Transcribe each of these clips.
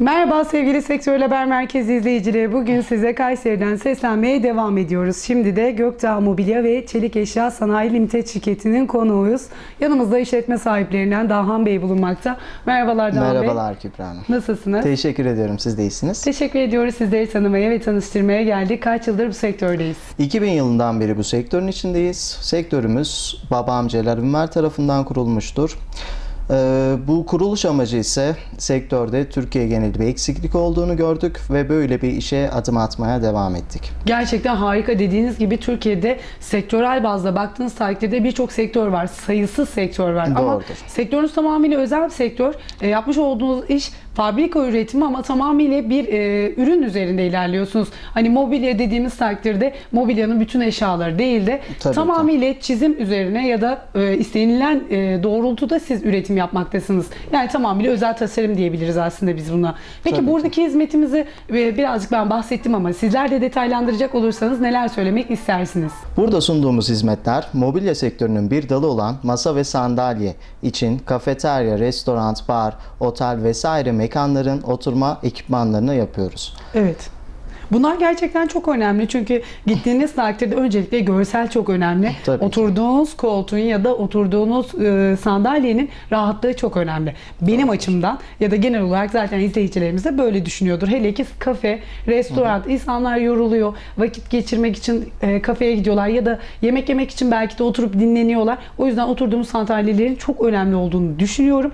Merhaba sevgili Sektör Haber Merkezi izleyicileri. Bugün size Kayseri'den seslenmeye devam ediyoruz. Şimdi de Gökdağ Mobilya ve Çelik Eşya Sanayi Limited şirketinin konuğuyuz. Yanımızda işletme sahiplerinden Dahan Bey bulunmakta. Merhabalar Dahan Bey. Merhabalar Kübra Hanım. Nasılsınız? Teşekkür ediyorum. Siz de iyisiniz. Teşekkür ediyoruz sizleri tanımaya ve tanıştırmaya geldik. Kaç yıldır bu sektördeyiz? 2000 yılından beri bu sektörün içindeyiz. Sektörümüz babam Celal Ünver tarafından kurulmuştur. Ee, bu kuruluş amacı ise sektörde Türkiye geneli bir eksiklik olduğunu gördük ve böyle bir işe adım atmaya devam ettik. Gerçekten harika dediğiniz gibi Türkiye'de sektörel bazda baktığınız takdirde birçok sektör var. Sayısız sektör var. Ama Doğrudur. sektörünüz tamamıyla özel bir sektör. E, yapmış olduğunuz iş fabrika üretimi ama tamamıyla bir e, ürün üzerinde ilerliyorsunuz. Hani mobilya dediğimiz takdirde mobilyanın bütün eşyaları değil de Tabii ki. tamamıyla çizim üzerine ya da e, istenilen e, doğrultuda siz üretim yapmaktasınız. Yani tamamıyla özel tasarım diyebiliriz aslında biz buna. Peki Tabii ki. buradaki hizmetimizi e, birazcık ben bahsettim ama sizler de detaylandıracak olursanız neler söylemek istersiniz? Burada sunduğumuz hizmetler mobilya sektörünün bir dalı olan masa ve sandalye için kafeterya, restoran, bar, otel vesaire mekanların oturma ekipmanlarını yapıyoruz. Evet. Bunlar gerçekten çok önemli çünkü gittiğiniz takdirde öncelikle görsel çok önemli. Tabii ki. Oturduğunuz koltuğun ya da oturduğunuz e, sandalyenin rahatlığı çok önemli. Benim açımdan ya da genel olarak zaten izleyicilerimiz de böyle düşünüyordur. Hele ki kafe, restoran, insanlar yoruluyor. Vakit geçirmek için e, kafeye gidiyorlar ya da yemek yemek için belki de oturup dinleniyorlar. O yüzden oturduğumuz sandalyelerin çok önemli olduğunu düşünüyorum.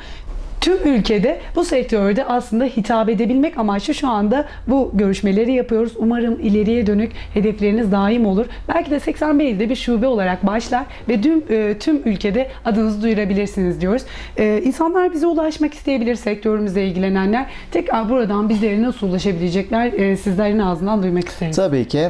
Tüm ülkede bu sektörde aslında hitap edebilmek amaçlı şu anda bu görüşmeleri yapıyoruz. Umarım ileriye dönük hedefleriniz daim olur. Belki de 81 ilde bir şube olarak başlar ve tüm, e, tüm ülkede adınızı duyurabilirsiniz diyoruz. E, insanlar bize ulaşmak isteyebilir sektörümüzle ilgilenenler. Tekrar buradan bizlere nasıl ulaşabilecekler e, sizlerin ağzından duymak isteriz. Tabii ki.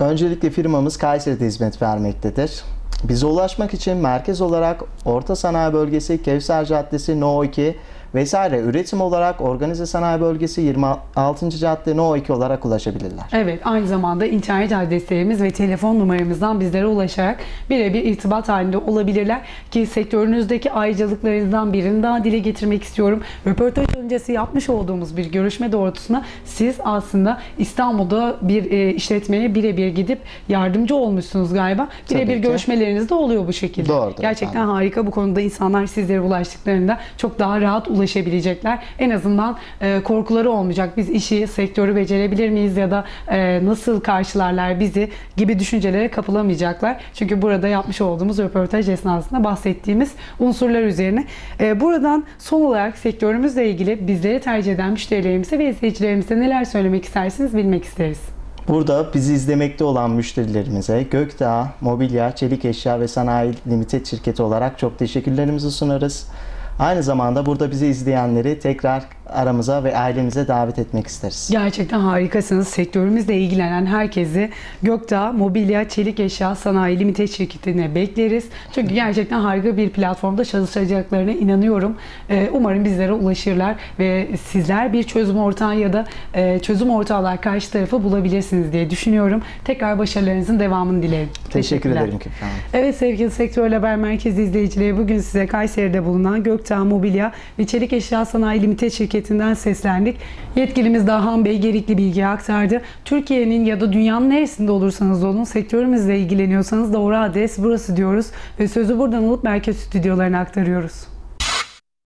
Öncelikle firmamız Kayseri'de hizmet vermektedir. Bize ulaşmak için merkez olarak Orta Sanayi Bölgesi, Kevser Caddesi, No 2 vesaire üretim olarak Organize Sanayi Bölgesi 26. Cadde No 2 olarak ulaşabilirler. Evet, aynı zamanda internet adreslerimiz ve telefon numaramızdan bizlere ulaşarak birebir irtibat halinde olabilirler. Ki sektörünüzdeki ayrıcalıklarınızdan birini daha dile getirmek istiyorum. Röportaj öncesi yapmış olduğumuz bir görüşme doğrultusunda siz aslında İstanbul'da bir e, işletmeye birebir gidip yardımcı olmuşsunuz galiba. Birebir görüşmeleriniz de oluyor bu şekilde. Doğrudur Gerçekten efendim. harika bu konuda insanlar sizlere ulaştıklarında çok daha rahat ulaşabilecekler. En azından e, korkuları olmayacak. Biz işi, sektörü becerebilir miyiz ya da e, nasıl karşılarlar bizi gibi düşüncelere kapılamayacaklar. Çünkü burada yapmış olduğumuz röportaj esnasında bahsettiğimiz unsurlar üzerine. E, buradan son olarak sektörümüzle ilgili bizleri tercih eden müşterilerimize ve izleyicilerimize neler söylemek istersiniz bilmek isteriz. Burada bizi izlemekte olan müşterilerimize Gökdağ, Mobilya, Çelik Eşya ve Sanayi Limited şirketi olarak çok teşekkürlerimizi sunarız. Aynı zamanda burada bizi izleyenleri tekrar aramıza ve ailemize davet etmek isteriz. Gerçekten harikasınız. Sektörümüzle ilgilenen herkesi Gökdağ Mobilya Çelik Eşya Sanayi Limited şirketine bekleriz. Çünkü gerçekten harika bir platformda çalışacaklarına inanıyorum. Ee, Umarım bizlere ulaşırlar ve sizler bir çözüm ortağı ya da e, çözüm ortağı olarak karşı tarafı bulabilirsiniz diye düşünüyorum. Tekrar başarılarınızın devamını dilerim. Teşekkür ederim Kübra. Evet sevgili Sektör Haber Merkezi izleyicileri bugün size Kayseri'de bulunan Gökçağ Mobilya ve Çelik Eşya Sanayi Limited şirketinden seslendik. Yetkilimiz Dahan Bey gerekli bilgi aktardı. Türkiye'nin ya da dünyanın neresinde olursanız olun sektörümüzle ilgileniyorsanız doğru adres burası diyoruz ve sözü buradan alıp merkez stüdyolarına aktarıyoruz.